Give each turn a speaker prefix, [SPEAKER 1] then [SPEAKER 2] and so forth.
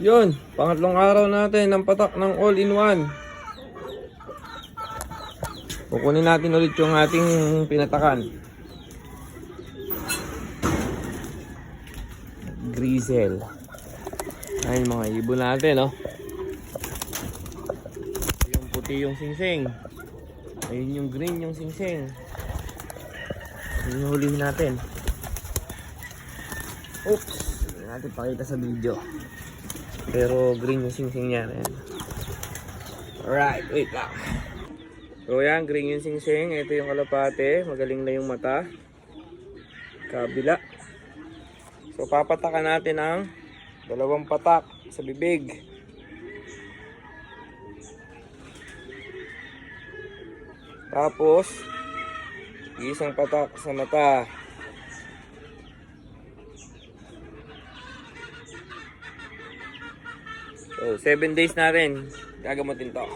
[SPEAKER 1] Yun, pangatlong araw natin ng patak ng all-in-one. Kukunin natin ulit yung ating pinatakan. Grizzle. Ayun mga ibon natin, no? Yung puti yung singsing. Ayun yung green yung singsing. Ayun natin. Oops! Hindi natin pakita sa video. Pero green yung singsing niya. Ayan. Alright, wait lang. So yan, green yung singsing. Ito yung kalapate. Magaling na yung mata. Kabila. So papatakan natin ang dalawang patak sa bibig. Tapos, isang patak sa mata. So, 7 days natin gagamutin to.